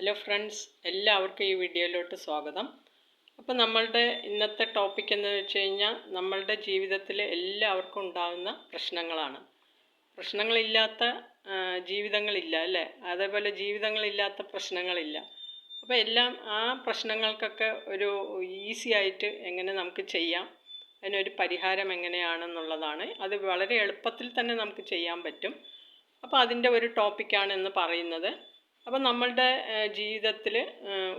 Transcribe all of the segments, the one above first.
Hello friends എല്ലാവർക്കും ഈ വീഡിയോയിലോട്ട് സ്വാഗതം. അപ്പോൾ നമ്മളുടെ ഇന്നത്തെ ടോപ്പിക് എന്ന് വെച്ച് കഴിഞ്ഞാൽ നമ്മളുടെ ജീവിതത്തിൽ എല്ലാവർക്കും ഉണ്ടാകുന്ന പ്രശ്നങ്ങളാണ്. പ്രശ്നങ്ങളില്ലാത്ത ജീവിതങ്ങളില്ല അല്ലേ? അതേപോലെ ജീവിതങ്ങളില്ലാത്ത പ്രശ്നങ്ങളില്ല. അപ്പോൾ എല്ലാം ആ പ്രശ്നങ്ങൾക്കൊക്കെ ഒരു ഈസി ആയിട്ട് എങ്ങനെ നമുക്ക് ചെയ്യാം? അതിനൊരു പരിഹാരം എങ്ങനെയാണെന്നുള്ളതാണ്. അത് വളരെ എളുപ്പത്തിൽ തന്നെ നമുക്ക് ചെയ്യാൻ പറ്റും. അപ്പോൾ അതിന്റെ ഒരു ടോപ്പിക്കാണ് എന്ന് പറയുന്നത്. അപ്പോൾ നമ്മളുടെ ജീവിതത്തിൽ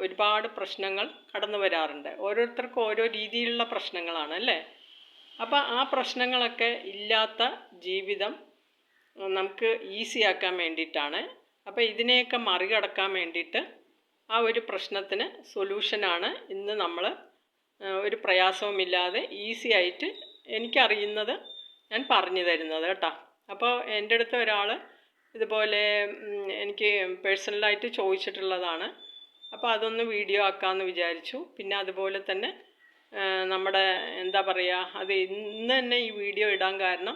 ഒരുപാട് പ്രശ്നങ്ങൾ കടന്നു വരാറുണ്ട്. ഓരോരുത്തർക്കും ഓരോ രീതിയിലുള്ള പ്രശ്നങ്ങളാണ് അല്ലേ? അപ്പോൾ ആ പ്രശ്നങ്ങളൊക്കെ ഇല്ലാത്ത ജീവിതം നമുക്ക് ഈസി ആക്കാൻ വേണ്ടിയിട്ടാണ്. അപ്പോൾ ഇതിനെയൊക്കെ മറികടക്കാൻ വേണ്ടിയിട്ട് ആ ഒരു പ്രശ്നത്തിന് സൊല്യൂഷനാണ് ഇന്ന് നമ്മൾ ഒരു പ്രയാസവുമില്ലാതെ ഈസി ആയിട്ട് എനിക്കറിയുന്നത് ഞാൻ പറഞ്ഞു തരുന്നത് കേട്ടോ. അപ്പോൾ എന്റെ അടുത്ത് ഒരാൾ ഇതുപോലെ എനിക്ക് പേഴ്സണലായിട്ട് ചോദിച്ചിട്ടുള്ളതാണ്. അപ്പോൾ അതൊന്ന് വീഡിയോ ആക്കാമെന്ന് വിചാരിച്ചു. പിന്നെ അതുപോലെ തന്നെ നമ്മുടെ എന്താ പറയുക അത് ഇന്ന് തന്നെ ഈ വീഡിയോ ഇടാൻ കാരണം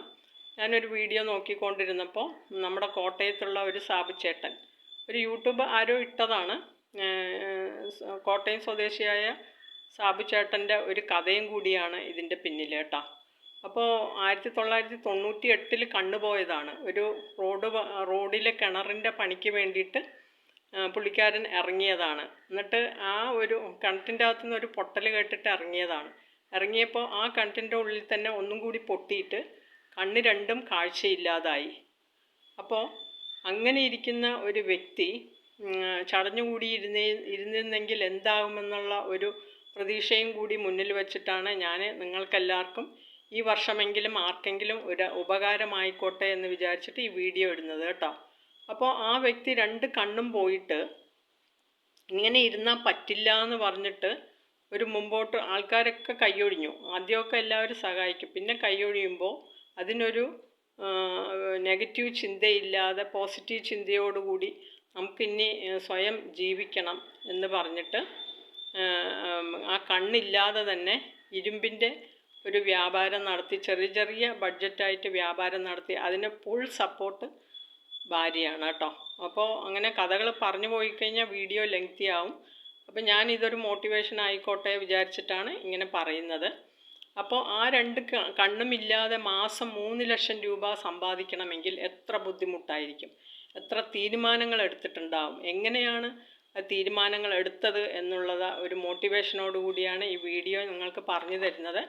ഞാനൊരു വീഡിയോ നോക്കിക്കൊണ്ടിരുന്നപ്പോൾ നമ്മുടെ കോട്ടയത്തുള്ള ഒരു സാബുച്ചേട്ടൻ ഒരു യൂട്യൂബ് ആരോ ഇട്ടതാണ്. കോട്ടയം സ്വദേശിയായ സാബുച്ചേട്ടന്റെ ഒരു കഥയും കൂടിയാണ് ഇതിന്റെ പിന്നിൽ കേട്ടോ. അപ്പോൾ ആയിരത്തി തൊള്ളായിരത്തി തൊണ്ണൂറ്റി എട്ടിൽ കണ്ണുപോയതാണ് ഒരു റോഡ് റോഡിലെ കിണറിന്റെ പണിക്ക് വേണ്ടിയിട്ട് പുള്ളിക്കാരൻ ഇറങ്ങിയതാണ്. എന്നിട്ട് ആ ഒരു കിണറ്റിന്റെ അകത്തുനിന്ന് ഒരു പൊട്ടൽ കേട്ടിട്ട് ഇറങ്ങിയതാണ്. ഇറങ്ങിയപ്പോൾ ആ കിണറ്റിന്റെ ഉള്ളിൽ തന്നെ ഒന്നും കൂടി പൊട്ടിയിട്ട് കണ്ണ് രണ്ടും കാഴ്ചയില്ലാതായി. അപ്പോൾ അങ്ങനെ ഇരിക്കുന്ന ഒരു വ്യക്തി ചടഞ്ഞുകൂടി ഇരുന്നേ ഇരുന്നിരുന്നെങ്കിൽ എന്താകുമെന്നുള്ള ഒരു പ്രതീക്ഷയും കൂടി മുന്നിൽ വെച്ചിട്ടാണ് ഞാൻ നിങ്ങൾക്കെല്ലാവർക്കും ഈ വർഷമെങ്കിലും ആർക്കെങ്കിലും ഒരു ഉപകാരമായിക്കോട്ടെ എന്ന് വിചാരിച്ചിട്ട് ഈ വീഡിയോ ഇടുന്നത് കേട്ടോ. അപ്പോൾ ആ വ്യക്തി രണ്ട് കണ്ണും പോയിട്ട് ഇങ്ങനെ ഇരുന്നാൽ പറ്റില്ല എന്ന് പറഞ്ഞിട്ട് ഒരു മുമ്പോട്ട് ആൾക്കാരൊക്കെ കൈയൊഴിഞ്ഞു. ആദ്യമൊക്കെ എല്ലാവരും സഹായിക്കും. പിന്നെ കൈയൊഴിയുമ്പോൾ അതിനൊരു നെഗറ്റീവ് ചിന്തയില്ലാതെ പോസിറ്റീവ് ചിന്തയോടുകൂടി നമുക്കിനി സ്വയം ജീവിക്കണം എന്ന് പറഞ്ഞിട്ട് ആ കണ്ണില്ലാതെ തന്നെ ഇരുമ്പിന്റെ ഒരു വ്യാപാരം നടത്തി ചെറിയ ചെറിയ ബഡ്ജറ്റായിട്ട് വ്യാപാരം നടത്തി അതിന് ഫുൾ സപ്പോർട്ട് ഭാര്യയാണ് കേട്ടോ. അപ്പോൾ അങ്ങനെ കഥകൾ പറഞ്ഞു പോയി കഴിഞ്ഞാൽ വീഡിയോ ലെങ്തി ആവും. അപ്പോൾ ഞാൻ ഇതൊരു മോട്ടിവേഷൻ ആയിക്കോട്ടെ വിചാരിച്ചിട്ടാണ് ഇങ്ങനെ പറയുന്നത്. അപ്പോൾ ആ രണ്ട് കണ്ണുമില്ലാതെ മാസം മൂന്ന് ലക്ഷം രൂപ സമ്പാദിക്കണമെങ്കിൽ എത്ര ബുദ്ധിമുട്ടായിരിക്കും? എത്ര തീരുമാനങ്ങൾ എടുത്തിട്ടുണ്ടാവും? എങ്ങനെയാണ് തീരുമാനങ്ങൾ എടുത്തത് എന്നുള്ളത് ഒരു മോട്ടിവേഷനോടുകൂടിയാണ് ഈ വീഡിയോ നിങ്ങൾക്ക് പറഞ്ഞു തരുന്നത്.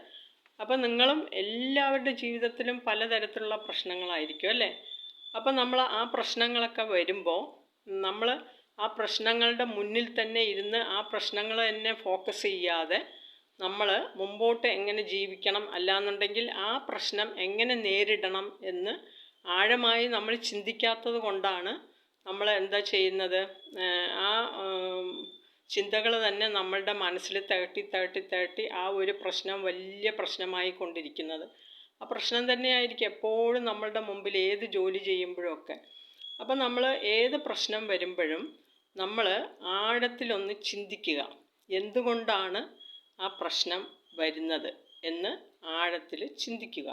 അപ്പോൾ നിങ്ങളും എല്ലാവരുടെ ജീവിതത്തിലും പലതരത്തിലുള്ള പ്രശ്നങ്ങളായിരിക്കും അല്ലേ? അപ്പോൾ നമ്മൾ ആ പ്രശ്നങ്ങളൊക്കെ വരുമ്പോൾ നമ്മൾ ആ പ്രശ്നങ്ങളുടെ മുന്നിൽ തന്നെ ഇരുന്ന് ആ പ്രശ്നങ്ങൾ തന്നെ ഫോക്കസ് ചെയ്യാതെ നമ്മൾ മുമ്പോട്ട് എങ്ങനെ ജീവിക്കണം അല്ലാന്നുണ്ടെങ്കിൽ ആ പ്രശ്നം എങ്ങനെ നേരിടണം എന്ന് ആഴമായി നമ്മൾ ചിന്തിക്കാത്തത് കൊണ്ടാണ് നമ്മൾ എന്താ ചെയ്യുന്നത്? ആ ചിന്തകൾ തന്നെ നമ്മളുടെ മനസ്സിൽ തേട്ടി തേട്ടി തേട്ടി ആ ഒരു പ്രശ്നം വലിയ പ്രശ്നമായി കൊണ്ടിരിക്കുന്നത്. ആ പ്രശ്നം തന്നെയായിരിക്കും എപ്പോഴും നമ്മളുടെ മുമ്പിൽ ഏത് ജോലി ചെയ്യുമ്പോഴൊക്കെ. അപ്പം നമ്മൾ ഏത് പ്രശ്നം വരുമ്പോഴും നമ്മൾ ആഴത്തിലൊന്ന് ചിന്തിക്കുക. എന്തുകൊണ്ടാണ് ആ പ്രശ്നം വരുന്നത് എന്ന് ആഴത്തിൽ ചിന്തിക്കുക?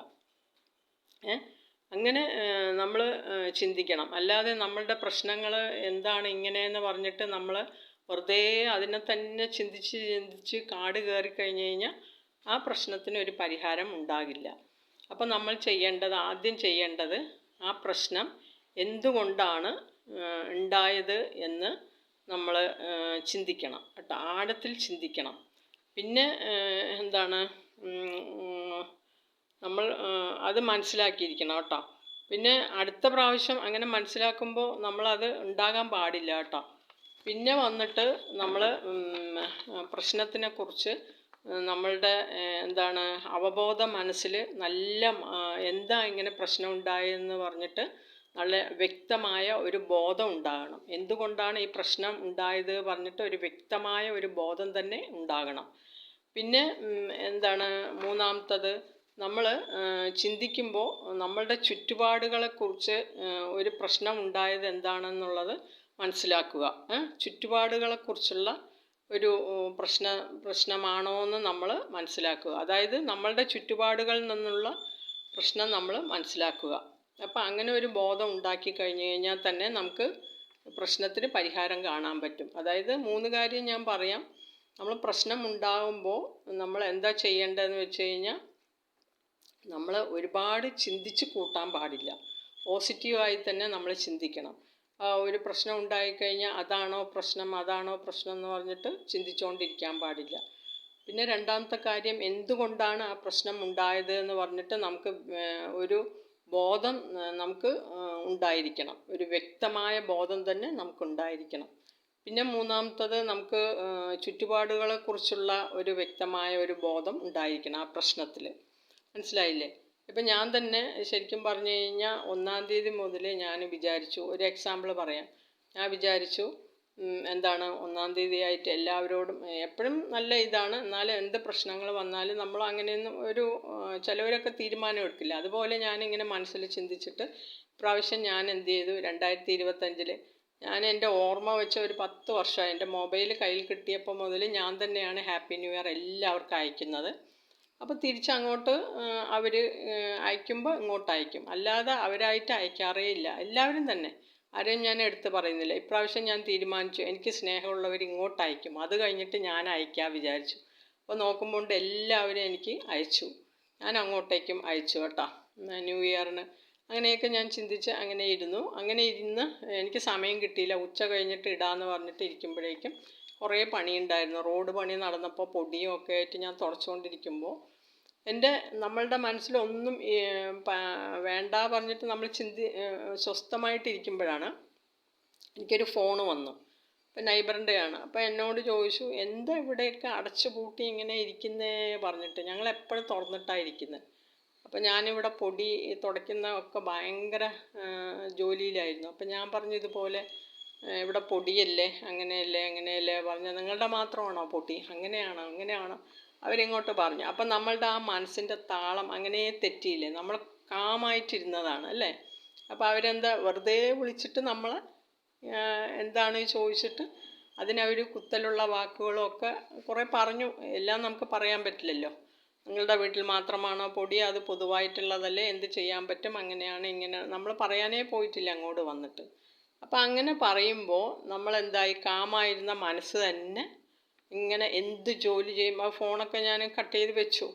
അങ്ങനെ നമ്മൾ ചിന്തിക്കണം. അല്ലാതെ നമ്മളുടെ പ്രശ്നങ്ങൾ എന്താണ് ഇങ്ങനെയെന്ന് പറഞ്ഞിട്ട് നമ്മൾ വെറുതെ അതിനെ തന്നെ ചിന്തിച്ച് ചിന്തിച്ച് കാട് കയറി കഴിഞ്ഞ് കഴിഞ്ഞാൽ ആ പ്രശ്നത്തിന് ഒരു പരിഹാരം ഉണ്ടാകില്ല. അപ്പോൾ നമ്മൾ ചെയ്യേണ്ടത് ആദ്യം ചെയ്യേണ്ടത് ആ പ്രശ്നം എന്തുകൊണ്ടാണ് ഉണ്ടായത് എന്ന് നമ്മൾ ചിന്തിക്കണം കേട്ടോ. ആഴത്തിൽ ചിന്തിക്കണം. പിന്നെ എന്താണ് നമ്മൾ അത് മനസ്സിലാക്കിയിരിക്കണം കേട്ടോ. പിന്നെ അടുത്ത പ്രാവശ്യം അങ്ങനെ മനസ്സിലാക്കുമ്പോൾ നമ്മളത് ഉണ്ടാകാൻ പാടില്ല കേട്ടോ. പിന്നെ വന്നിട്ട് നമ്മൾ പ്രശ്നത്തിനെ കുറിച്ച് നമ്മളുടെ എന്താണ് അവബോധ മനസ്സിൽ നല്ല എന്താ ഇങ്ങനെ പ്രശ്നം ഉണ്ടായെന്ന് പറഞ്ഞിട്ട് നല്ല വ്യക്തമായ ഒരു ബോധം ഉണ്ടാകണം. എന്തുകൊണ്ടാണ് ഈ പ്രശ്നം ഉണ്ടായത് പറഞ്ഞിട്ട് ഒരു വ്യക്തമായ ഒരു ബോധം തന്നെ ഉണ്ടാകണം. പിന്നെ എന്താണ് മൂന്നാമത്തത് നമ്മൾ ചിന്തിക്കുമ്പോൾ നമ്മളുടെ ചുറ്റുപാടുകളെക്കുറിച്ച് ഒരു പ്രശ്നം ഉണ്ടായത് എന്താണെന്നുള്ളത് മനസ്സിലാക്കുക? ചുറ്റുപാടുകളെക്കുറിച്ചുള്ള ഒരു പ്രശ്ന പ്രശ്നമാണോ എന്ന് നമ്മൾ മനസ്സിലാക്കുക. അതായത് നമ്മളുടെ ചുറ്റുപാടുകളിൽ നിന്നുള്ള പ്രശ്നം നമ്മൾ മനസ്സിലാക്കുക. അപ്പം അങ്ങനെ ഒരു ബോധം ഉണ്ടാക്കി കഴിഞ്ഞ് കഴിഞ്ഞാൽ തന്നെ നമുക്ക് പ്രശ്നത്തിന് പരിഹാരം കാണാൻ പറ്റും. അതായത് മൂന്ന് കാര്യം ഞാൻ പറയാം. നമ്മൾ പ്രശ്നം ഉണ്ടാകുമ്പോൾ നമ്മൾ എന്താ ചെയ്യേണ്ടതെന്ന് വെച്ച് കഴിഞ്ഞാൽ നമ്മൾ ഒരുപാട് ചിന്തിച്ച് കൂട്ടാൻ പാടില്ല. പോസിറ്റീവായി തന്നെ നമ്മൾ ചിന്തിക്കണം. ഒരു പ്രശ്നം ഉണ്ടായിക്കഴിഞ്ഞാൽ അതാണോ പ്രശ്നം അതാണോ പ്രശ്നം എന്ന് പറഞ്ഞിട്ട് ചിന്തിച്ചുകൊണ്ടിരിക്കാൻ പാടില്ല. പിന്നെ രണ്ടാമത്തെ കാര്യം എന്തുകൊണ്ടാണ് ആ പ്രശ്നം ഉണ്ടായത് എന്ന് പറഞ്ഞിട്ട് നമുക്ക് ഒരു ബോധം നമുക്ക് ഉണ്ടായിരിക്കണം. ഒരു വ്യക്തമായ ബോധം തന്നെ നമുക്ക് ഉണ്ടായിരിക്കണം പിന്നെ മൂന്നാമത്തത് നമുക്ക് ചുറ്റുപാടുകളെക്കുറിച്ചുള്ള ഒരു വ്യക്തമായ ഒരു ബോധം ഉണ്ടായിരിക്കണം ആ പ്രശ്നത്തിൽ മനസ്സിലായില്ലേ? ഇപ്പം ഞാൻ തന്നെ ശരിക്കും പറഞ്ഞു കഴിഞ്ഞാൽ ഒന്നാം തീയതി മുതൽ ഞാൻ വിചാരിച്ചു ഒരു എക്സാമ്പിൾ പറയാം. ഞാൻ വിചാരിച്ചു എന്താണ് ഒന്നാം തീയതി ആയിട്ട് എല്ലാവരോടും എപ്പോഴും നല്ല ഇതാണ്. എന്നാലും എന്ത് പ്രശ്നങ്ങൾ വന്നാലും നമ്മൾ അങ്ങനെയൊന്നും ഒരു ചിലവരൊക്കെ തീരുമാനം എടുക്കില്ല. അതുപോലെ ഞാനിങ്ങനെ മനസ്സിൽ ചിന്തിച്ചിട്ട് പ്രാവശ്യം ഞാൻ എന്ത് ചെയ്തു? രണ്ടായിരത്തി ഇരുപത്തഞ്ചിൽ ഞാൻ എന്റെ ഓർമ്മ വെച്ച ഒരു പത്ത് വർഷം എന്റെ മൊബൈൽ കയ്യിൽ കിട്ടിയപ്പോൾ മുതൽ ഞാൻ തന്നെയാണ് ഹാപ്പി ന്യൂ ഇയർ എല്ലാവർക്കും അയക്കുന്നത്. അപ്പോൾ തിരിച്ചങ്ങോട്ട് അവർ അയക്കുമ്പോൾ ഇങ്ങോട്ട് അയക്കും അല്ലാതെ അവരായിട്ട് അയക്കാറേ ഇല്ല എല്ലാവരും തന്നെ. ആരെയും ഞാൻ എടുത്ത് പറയുന്നില്ല. ഇപ്രാവശ്യം ഞാൻ തീരുമാനിച്ചു. എനിക്ക് സ്നേഹമുള്ളവർ ഇങ്ങോട്ട് അയക്കും അത് കഴിഞ്ഞിട്ട് ഞാൻ അയക്കാം വിചാരിച്ചു. അപ്പോൾ നോക്കുമ്പോൾ എല്ലാവരും എനിക്ക് അയച്ചു. ഞാൻ അങ്ങോട്ടേക്കും അയച്ചു കേട്ടോ. ന്യൂ ഇയറിന്. അങ്ങനെയൊക്കെ ഞാൻ ചിന്തിച്ച് അങ്ങനെ ഇരുന്നു. അങ്ങനെ ഇരുന്ന് എനിക്ക് സമയം കിട്ടിയില്ല. ഉച്ച കഴിഞ്ഞിട്ട് ഇടാന്ന് പറഞ്ഞിട്ട് ഇരിക്കുമ്പോഴേക്കും കുറേ പണിയുണ്ടായിരുന്നു. റോഡ് പണി നടന്നപ്പോൾ പൊടിയും ഒക്കെ ആയിട്ട് ഞാൻ തുടച്ചുകൊണ്ടിരിക്കുമ്പോൾ എന്റെ നമ്മളുടെ മനസ്സിലൊന്നും വേണ്ട പറഞ്ഞിട്ട് നമ്മൾ ചിന്തി സ്വസ്ഥമായിട്ടിരിക്കുമ്പോഴാണ് എനിക്കൊരു ഫോണ് വന്നു. അപ്പം നൈബറിന്റെയാണ്. അപ്പം എന്നോട് ചോദിച്ചു എന്താ ഇവിടെയൊക്കെ അടച്ചു പൂട്ടി ഇങ്ങനെ ഇരിക്കുന്നേ? പറഞ്ഞിട്ട്. ഞങ്ങൾ എപ്പോഴും തുറന്നിട്ടാണ് ഇരിക്കുന്നത് അപ്പം ഞാനിവിടെ പൊടി തുടയ്ക്കുന്ന ഒക്കെ ഭയങ്കര ജോലിയിലായിരുന്നു. അപ്പം ഞാൻ പറഞ്ഞു ഇതുപോലെ ഇവിടെ പൊടിയല്ലേ? അങ്ങനെയല്ലേ? അങ്ങനെയല്ലേ? പറഞ്ഞു നിങ്ങളുടെ മാത്രമാണോ പൊടി? അങ്ങനെയാണോ? അങ്ങനെയാണോ? അവരിങ്ങോട്ട് പറഞ്ഞു. അപ്പം നമ്മളുടെ ആ മനസ്സിന്റെ താളം അങ്ങനെ തെറ്റിയില്ലേ? നമ്മൾ കാമായിട്ടിരുന്നതാണ് അല്ലേ? അപ്പോൾ അവരെന്താ വെറുതെ വിളിച്ചിട്ട് നമ്മളെ എന്താണ് ചോദിച്ചിട്ട് അതിനവർ കുത്തലുള്ള വാക്കുകളൊക്കെ കുറേ പറഞ്ഞു. എല്ലാം നമുക്ക് പറയാൻ പറ്റില്ലല്ലോ. നിങ്ങളുടെ വീട്ടിൽ മാത്രമാണോ പൊടി? അത് പൊതുവായിട്ടുള്ളതല്ലേ? എന്ത് ചെയ്യാൻ പറ്റും? അങ്ങനെയാണ് ഇങ്ങനെ നമ്മൾ പറയാനേ പോയിട്ടില്ല അങ്ങോട്ട് വന്നിട്ട്. അപ്പം അങ്ങനെ പറയുമ്പോൾ നമ്മളെന്തായി? കാമായിരുന്ന മനസ്സ് തന്നെ ഇങ്ങനെ എന്ത് ജോലി ചെയ്യും? ആ ഫോണൊക്കെ ഞാൻ കട്ട് ചെയ്ത് വെച്ചു.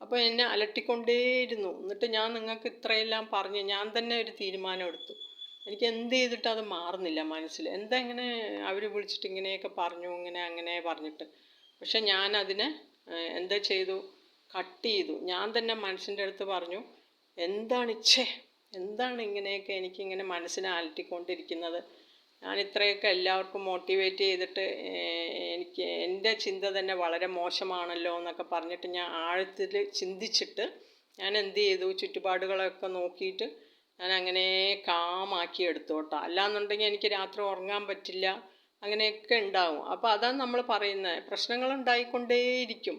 അപ്പോൾ എന്നെ അലട്ടിക്കൊണ്ടേയിരുന്നു. എന്നിട്ട് ഞാൻ നിങ്ങൾക്ക് ഇത്രയെല്ലാം പറഞ്ഞ്. ഞാൻ തന്നെ ഒരു തീരുമാനം എടുത്തു. എനിക്ക് എന്ത് ചെയ്തിട്ട് അത് മാറുന്നില്ല മനസ്സിൽ. എന്താ ഇങ്ങനെ അവർ വിളിച്ചിട്ട് ഇങ്ങനെയൊക്കെ പറഞ്ഞു ഇങ്ങനെ അങ്ങനെ പറഞ്ഞിട്ട്. പക്ഷെ ഞാൻ അതിനെ എന്താ ചെയ്തു? കട്ട് ചെയ്തു. ഞാൻ തന്നെ മനസ്സിന്റെ അടുത്ത് പറഞ്ഞു എന്താണ് ഇച്ഛേ? എന്താണ് ഇങ്ങനെയൊക്കെ എനിക്കിങ്ങനെ മനസ്സിനെ അലട്ടിക്കൊണ്ടിരിക്കുന്നത്? ഞാൻ ഇത്രയൊക്കെ എല്ലാവർക്കും മോട്ടിവേറ്റ് ചെയ്തിട്ട് എനിക്ക് എന്റെ ചിന്ത തന്നെ വളരെ മോശമാണല്ലോ എന്നൊക്കെ പറഞ്ഞിട്ട് ഞാൻ ആഴത്തിൽ ചിന്തിച്ചിട്ട് ഞാൻ എന്ത് ചെയ്തു? ചുറ്റുപാടുകളൊക്കെ നോക്കിയിട്ട് ഞാൻ അങ്ങനെ കാമാക്കി എടുത്തു കേട്ടോ. അല്ലാന്നുണ്ടെങ്കിൽ എനിക്ക് രാത്രി ഉറങ്ങാൻ പറ്റില്ല. അങ്ങനെയൊക്കെ ഉണ്ടാവും. അപ്പോൾ അതാണ് നമ്മൾ പറയുന്നത്. പ്രശ്നങ്ങൾ ഉണ്ടായിക്കൊണ്ടേയിരിക്കും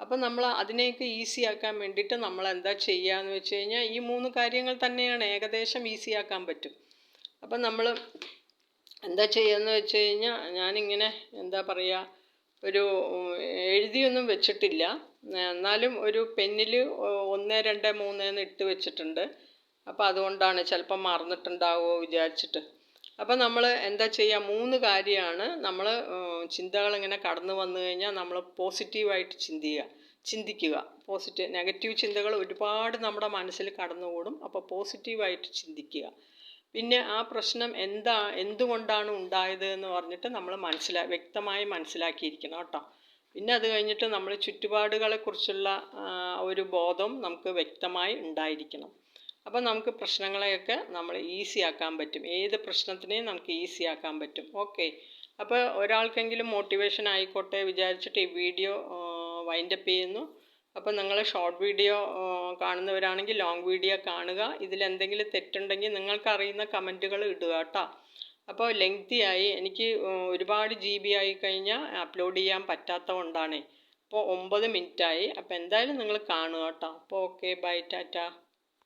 അപ്പം നമ്മൾ അതിനെയൊക്കെ ഈസി ആക്കാൻ വേണ്ടിയിട്ട് നമ്മൾ എന്താ ചെയ്യാന്ന് വെച്ച് കഴിഞ്ഞാൽ ഈ മൂന്ന് കാര്യങ്ങൾ തന്നെയാണ് ഏകദേശം ഈസി ആക്കാൻ പറ്റും. അപ്പം നമ്മൾ എന്താ ചെയ്യുകയെന്ന് വെച്ച് കഴിഞ്ഞാൽ ഞാനിങ്ങനെ എന്താ പറയുക ഒരു എഴുതിയൊന്നും വെച്ചിട്ടില്ല. എന്നാലും ഒരു പെന്നിൽ ഒന്ന് രണ്ട് മൂന്ന് എന്ന് ഇട്ട് വെച്ചിട്ടുണ്ട്. അപ്പോൾ അതുകൊണ്ടാണ് ചിലപ്പോൾ മറന്നിട്ടുണ്ടാവുമോ വിചാരിച്ചിട്ട്. അപ്പോൾ നമ്മൾ എന്താ ചെയ്യുക മൂന്ന് കാര്യമാണ് നമ്മൾ ചിന്തകൾ ഇങ്ങനെ കടന്നു വന്നു കഴിഞ്ഞാൽ നമ്മൾ പോസിറ്റീവായിട്ട് ചിന്തിക്കുക ചിന്തിക്കുക. പോസിറ്റീവ് നെഗറ്റീവ് ചിന്തകൾ ഒരുപാട് നമ്മുടെ മനസ്സിൽ കടന്നുകൂടും. അപ്പോൾ പോസിറ്റീവായിട്ട് ചിന്തിക്കുക. പിന്നെ ആ പ്രശ്നം എന്താ എന്തുകൊണ്ടാണ് ഉണ്ടായത് എന്ന് പറഞ്ഞിട്ട് നമ്മൾ മനസ്സിലാ വ്യക്തമായി മനസ്സിലാക്കിയിരിക്കണം കേട്ടോ. പിന്നെ അത് കഴിഞ്ഞിട്ട് നമ്മൾ ചുറ്റുപാടുകളെക്കുറിച്ചുള്ള ഒരു ബോധം നമുക്ക് വ്യക്തമായി ഉണ്ടായിരിക്കണം. അപ്പോൾ നമുക്ക് പ്രശ്നങ്ങളെയൊക്കെ നമ്മൾ ഈസി ആക്കാൻ പറ്റും. ഏത് പ്രശ്നത്തിനെയും നമുക്ക് ഈസി ആക്കാൻ പറ്റും. ഓക്കെ അപ്പോൾ ഒരാൾക്കെങ്കിലും മോട്ടിവേഷൻ ആയിക്കോട്ടെ വിചാരിച്ചിട്ട് ഈ വീഡിയോ വൈൻഡപ്പ് ചെയ്യുന്നു. അപ്പോൾ നിങ്ങൾ ഷോർട്ട് വീഡിയോ കാണുന്നവരാണെങ്കിൽ ലോങ് വീഡിയോ കാണുക. ഇതിലെന്തെങ്കിലും തെറ്റുണ്ടെങ്കിൽ നിങ്ങൾക്കറിയുന്ന കമന്റുകൾ ഇടുക കേട്ടോ അപ്പോൾ ലെങ്തി ആയി എനിക്ക് ഒരുപാട് ജി ബി ആയി കഴിഞ്ഞാൽ അപ്ലോഡ് ചെയ്യാൻ പറ്റാത്ത കൊണ്ടാണേ അപ്പോൾ ഒമ്പത് മിനിറ്റായി അപ്പോൾ എന്തായാലും നിങ്ങൾ കാണുക കേട്ടോ അപ്പോൾ ഓക്കെ ബൈ ടാറ്റ.